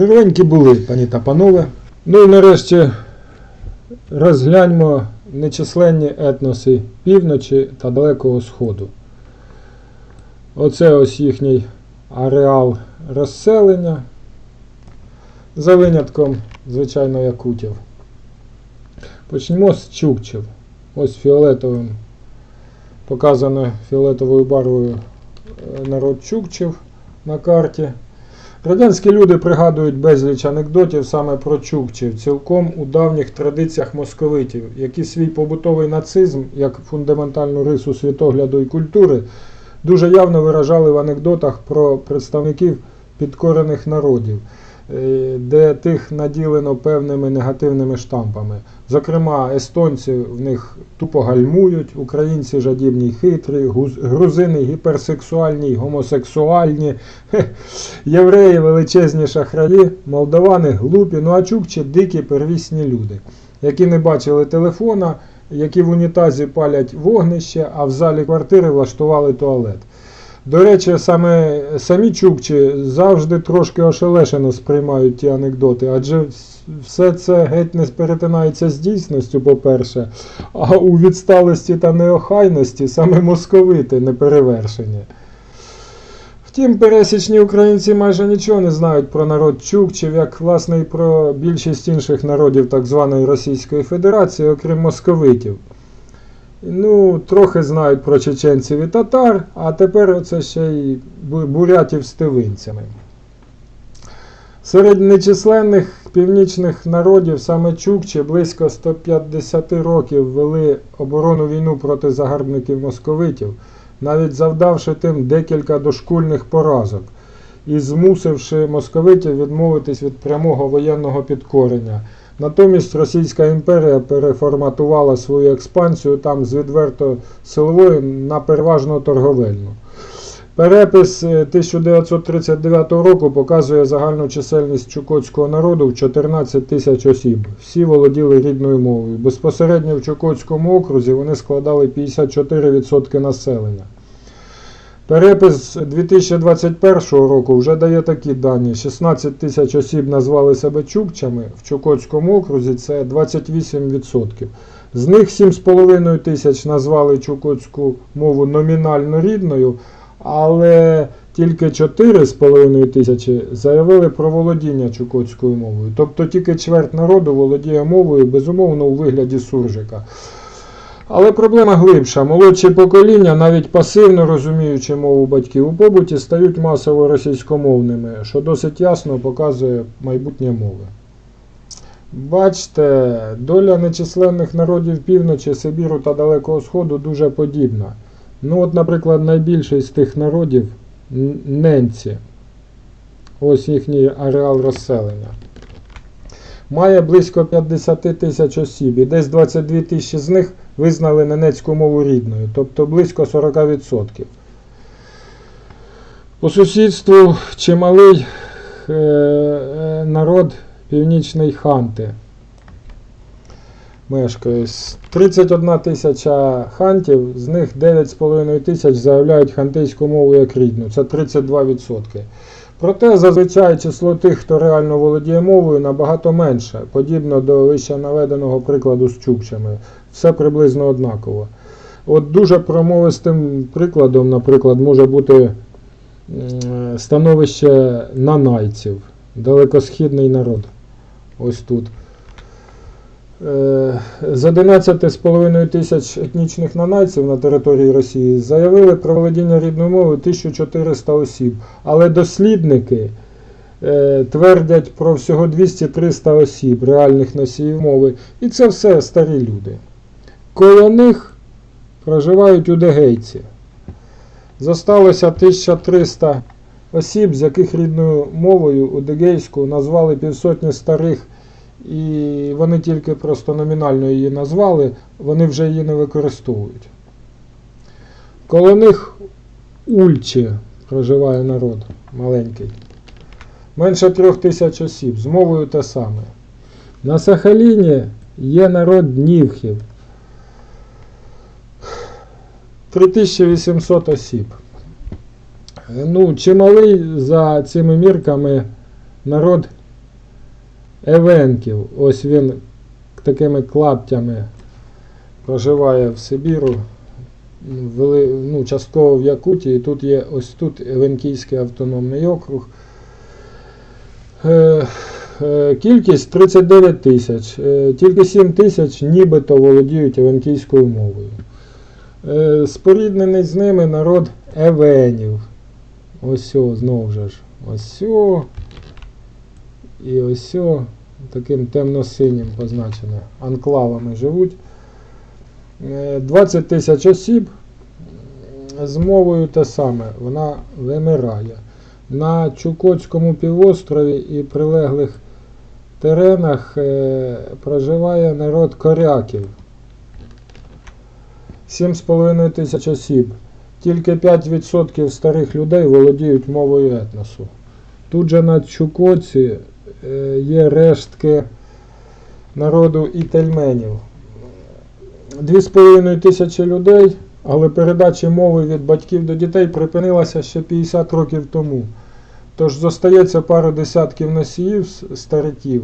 Здоровенькі були, пані та панове. Ну і нарешті розгляньмо нечисленні етноси півночі та Далекого Сходу. Оце ось їхній ареал розселення. За винятком, звичайно, якутів. Почнемо з чукчів. Ось фіолетовим, показано фіолетовою барвою е, народ чукчів на карті. Радянські люди пригадують безліч анекдотів саме про чукчів, цілком у давніх традиціях московитів, які свій побутовий нацизм, як фундаментальну рису світогляду і культури, дуже явно виражали в анекдотах про представників підкорених народів, де тих наділено певними негативними штампами. Зокрема, естонці в них тупо гальмують, українці жадібні й хитрі, грузини гіперсексуальні, й гомосексуальні, євреї величезні шахраї, молдавани глупі, ну а чукчі дикі первісні люди, які не бачили телефона, які в унітазі палять вогнище, а в залі квартири влаштували туалет. До речі, саме самі чукчі завжди трошки ошелешено сприймають ті анекдоти, адже все це геть не перетинається з дійсністю, по-перше, а у відсталості та неохайності саме московити не перевершені. Втім, пересічні українці майже нічого не знають про народ чукчів, як власне і про більшість інших народів так званої Російської Федерації, окрім московитів. Ну, трохи знають про чеченців і татар, а тепер оце ще й бурятів з тивинцями. Серед нечисленних північних народів саме чукчі близько 150 років вели оборонну війну проти загарбників московитів, навіть завдавши тим декілька дошкульних поразок і змусивши московитів відмовитись від прямого воєнного підкорення. Натомість Російська імперія переформатувала свою експансію там з відверто силової на переважно торговельну. Перепис е, 1939 року показує загальну чисельність чукотського народу в 14 тисяч осіб. Всі володіли рідною мовою. Безпосередньо в Чукотському окрузі вони складали 54% населення. Перепис 2021 року вже дає такі дані: 16 тисяч осіб назвали себе чукчами, в Чукотському окрузі це 28%. З них 7,5 тисяч назвали чукотську мову номінально рідною, але тільки 4,5 тисячі заявили про володіння чукотською мовою. Тобто тільки чверть народу володіє мовою, безумовно, у вигляді суржика. Але проблема глибша. Молодші покоління, навіть пасивно розуміючи мову батьків у побуті, стають масово російськомовними, що досить ясно показує майбутнє мови. Бачте, доля нечисленних народів півночі, Сибіру та Далекого Сходу дуже подібна. Ну, от, наприклад, найбільший з тих народів ненці. Ось їхній ареал розселення. Має близько 50 тисяч осіб, і десь 22 тисячі з них визнали ненецьку мову рідною, тобто близько 40%. По сусідству чималий е, е, народ північної ханти. Мешкає. 31 тисяча хантів, з них 9,5 тисяч заявляють хантийську мову як рідну. Це 32%. Проте зазвичай число тих, хто реально володіє мовою, набагато менше, подібно до вище наведеного прикладу з чукчами. Все приблизно однаково. От дуже промовистим прикладом, наприклад, може бути становище нанайців, далекосхідний народ. Ось тут. Е, З 11,5 тисяч етнічних нанайців на території Росії заявили про володіння рідною мовою 1400 осіб, але дослідники е, твердять про всього 200-300 осіб, реальних носіїв мови, і це все старі люди. Коло них проживають удегейці. Зосталося 1300 осіб, з яких рідною мовою удегейську назвали півсотні старих і вони тільки просто номінально її назвали, вони вже її не використовують. Коло них Ульчі проживає народ маленький. Менше трьох тисяч осіб, з мовою те саме. На Сахаліні є народ Днівхів. 3800 осіб. Ну, чималий за цими мірками народ Евенків. Ось він такими клаптями проживає в Сибіру, ну, частково в Якутії. Тут є ось тут Евенкійський автономний округ. Е, е, Кількість 39 тисяч. Е, Тільки 7 тисяч нібито володіють евенкійською мовою. Е, Споріднений з ними народ евенів. Ось знову ж. Ось. І ось. Таким темно-синім позначено. Анклавами живуть. Е, 20 тисяч осіб. З мовою те саме. Вона вимирає. На Чукотському півострові і прилеглих теренах е, проживає народ коряків. 7,5 тисяч осіб. Тільки 5% старих людей володіють мовою етносу. Тут же на Чукотці е, є рештки народу ітельменів. 2,5 тисячі людей, але передача мови від батьків до дітей припинилася ще 50 років тому. Тож зостається пару десятків носіїв стариків,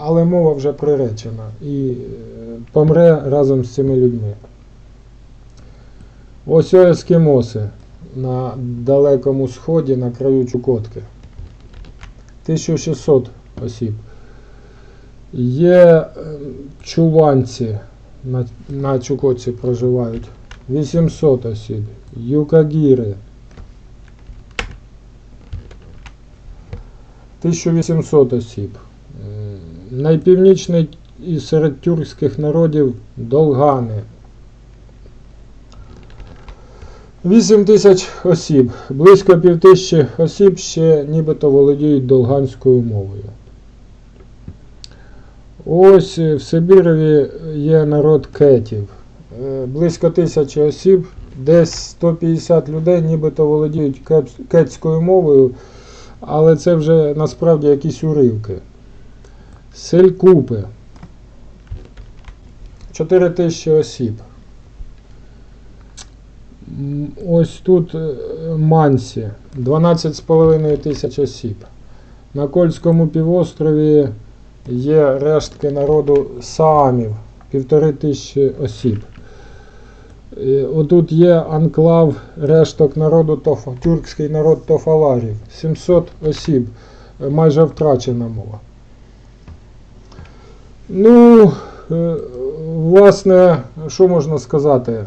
але мова вже приречена і е, помре разом з цими людьми. Ось ескімоси на далекому сході на краю Чукотки. 1600 осіб. Є е, чуванці на, на Чукотці проживають. 800 осіб. Юкагіри. 1800 осіб. М, Найпівнічний із серед тюркських народів Долгани. 8 тисяч осіб. Близько півтисячі осіб ще нібито володіють долганською мовою. Ось е, в Сибірові є народ кетів. Е, Близько тисячі осіб, десь 150 людей нібито володіють кетською мовою, але це вже насправді якісь уривки. Селькупи. 4 тисячі осіб. Ось тут е, Мансі 12,5 тисяч осіб. На Кольському півострові є рештки народу Саамів, півтори тисячі осіб. Е, Отут є анклав решток народу тюркський народ Тофаларів, 700 осіб, е, майже втрачена мова. Ну, власне, що можна сказати?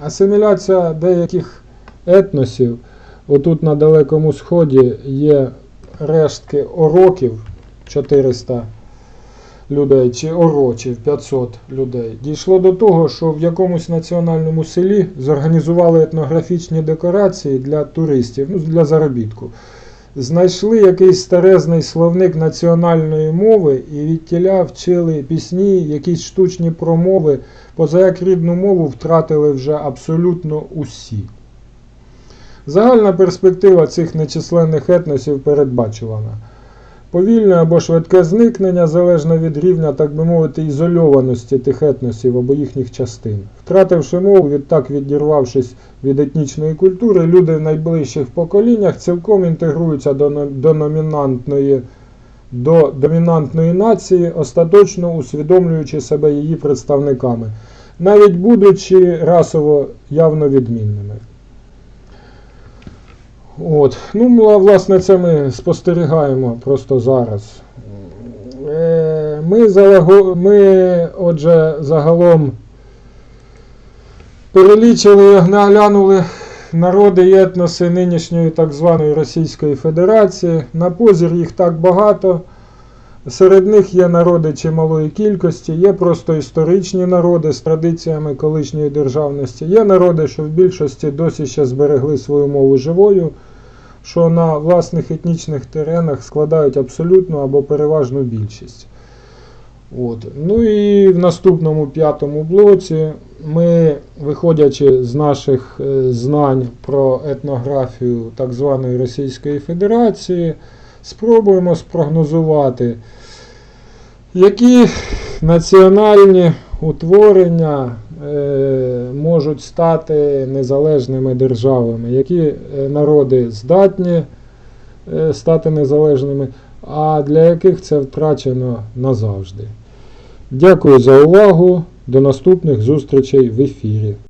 Асиміляція деяких етносів. Отут на Далекому Сході є рештки ороків 400 людей, чи орочів 500 людей. Дійшло до того, що в якомусь національному селі зорганізували етнографічні декорації для туристів, ну, для заробітку. Знайшли якийсь старезний словник національної мови і відтіля вчили пісні, якісь штучні промови, поза як рідну мову втратили вже абсолютно усі. Загальна перспектива цих нечисленних етносів передбачувана. Повільне або швидке зникнення залежно від рівня, так би мовити, ізольованості тих етносів або їхніх частин. Втративши мову, відтак відірвавшись від етнічної культури, люди в найближчих поколіннях цілком інтегруються до, до номінантної до домінантної нації, остаточно усвідомлюючи себе її представниками, навіть будучи расово явно відмінними. От. Ну, власне, це ми спостерігаємо просто зараз. Е, Ми, ми отже, загалом перелічили і оглянули народи і етноси нинішньої так званої Російської Федерації. На позір їх так багато. Серед них є народи чималої кількості, є просто історичні народи з традиціями колишньої державності, є народи, що в більшості досі ще зберегли свою мову живою, що на власних етнічних теренах складають абсолютну або переважну більшість. От. Ну і в наступному п'ятому блоці ми, виходячи з наших е, знань про етнографію так званої Російської Федерації, спробуємо спрогнозувати, які національні утворення е, можуть стати незалежними державами, які е, народи здатні е, стати незалежними, а для яких це втрачено назавжди. Дякую за увагу. До наступних зустрічей в ефірі.